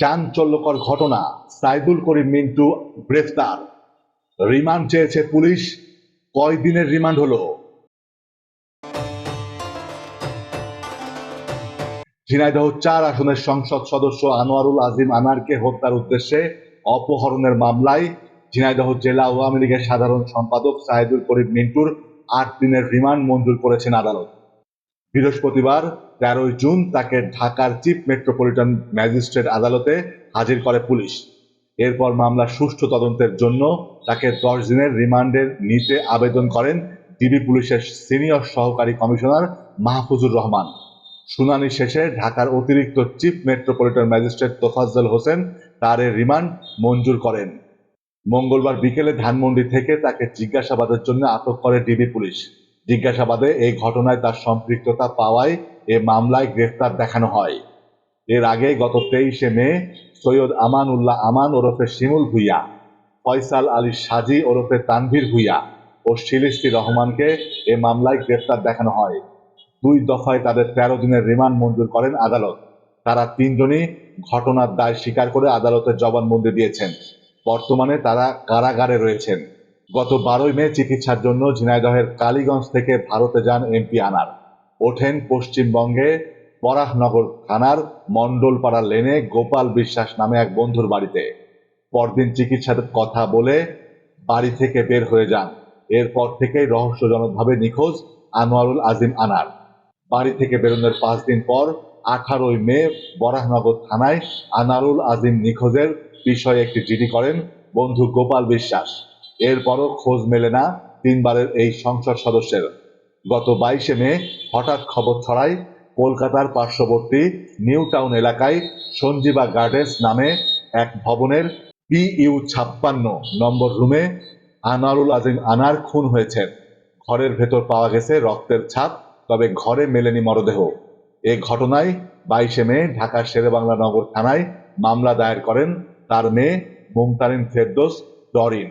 চাঞ্চল্যকর ঘটনা সাইদুল করিম মিন্টু গ্রেফতার। রিমান্ড চেয়েছে পুলিশ। কয় দিনের রিমান্ড হলো? ঝিনাইদহ চার আসনের সংসদ সদস্য আনোয়ারুল আজিম আনারকে হত্যার উদ্দেশ্যে অপহরণের মামলায় ঝিনাইদহ জেলা আওয়ামী লীগের সাধারণ সম্পাদক সাইদুল করিম মিন্টুর আট দিনের রিমান্ড মঞ্জুর করেছেন আদালত। বৃহস্পতিবার তেরোই জুন তাকে ঢাকার চিফ মেট্রোপলিটন ম্যাজিস্ট্রেট আদালতে হাজির করে পুলিশ। এরপর মামলার সুষ্ঠু তদন্তের জন্য তাকে দশ দিনের রিমান্ডের নিতে আবেদন করেন ডিবি পুলিশের সিনিয়র সহকারী কমিশনার মাহফুজুর রহমান। শুনানি শেষে ঢাকার অতিরিক্ত chief metropolitan magistrate Tofazzal Hossain তার রিমান্ড মঞ্জুর করেন। মঙ্গলবার বিকেলে ধানমন্ডি থেকে তাকে জিজ্ঞাসাবাদের জন্য আটক করে ডিবি পুলিশ। জিজ্ঞাসাবাদে এই ঘটনায় তার সম্পৃক্ততা পাওয়ায় এ মামলায় গ্রেফতার দেখানো হয়। এর আগে গত তেইশে মে সৈয়দ আমান উল্লাহ আমান ওরফে শিমুল ভুইয়া, ফয়সাল আলী সাজি ওরফে তানভীর ভুইয়া ও শিলিস্তি রহমানকে এ মামলায় গ্রেফতার দেখানো হয়। দুই দফায় তাদের তেরো দিনের রিমান্ড মঞ্জুর করেন আদালত। তারা তিনজনই ঘটনার দায় স্বীকার করে আদালতে জবানবন্দি দিয়েছেন। বর্তমানে তারা কারাগারে রয়েছেন। গত বারোই মে চিকিৎসার জন্য ঝিনাইদহের কালীগঞ্জ থেকে ভারতে যান এমপি আনার। ওঠেন পশ্চিমবঙ্গে বরাহনগর থানার মণ্ডলপাড়া লেনে গোপাল বিশ্বাস নামে এক বন্ধুর বাড়িতে। পরদিন চিকিৎসার কথা বলে বাড়ি থেকে বের হয়ে যান। এরপর থেকেই রহস্যজনকভাবে নিখোঁজ আনোয়ারুল আজিম আনার। বাড়ি থেকে বেরোনোর পাঁচ দিন পর আঠারোই মে বরাহনগর থানায় আনারুল আজিম নিখোঁজের বিষয়ে একটি জিডি করেন বন্ধু গোপাল বিশ্বাস। এরপরও খোঁজ মেলে না তিনবারের এই সংসদ সদস্যের। গত বাইশে মে হঠাৎ খবর ছড়ায়, কলকাতার পার্শ্ববর্তী নিউ টাউন এলাকায় সঞ্জীবা গার্ডেন্স নামে এক ভবনের পিইউ ছাপ্পান্ন নম্বর রুমে আনারুল আজিম আনার খুন হয়েছেন ঘরের ভেতর পাওয়া গেছে রক্তের ছাপ, তবে ঘরে মেলেনি মরদেহ। এ ঘটনায় বাইশে মে ঢাকার শেরেবাংলা নগর থানায় মামলা দায়ের করেন তার মেয়ে মুমতারিন ফেরদোস ডরিন।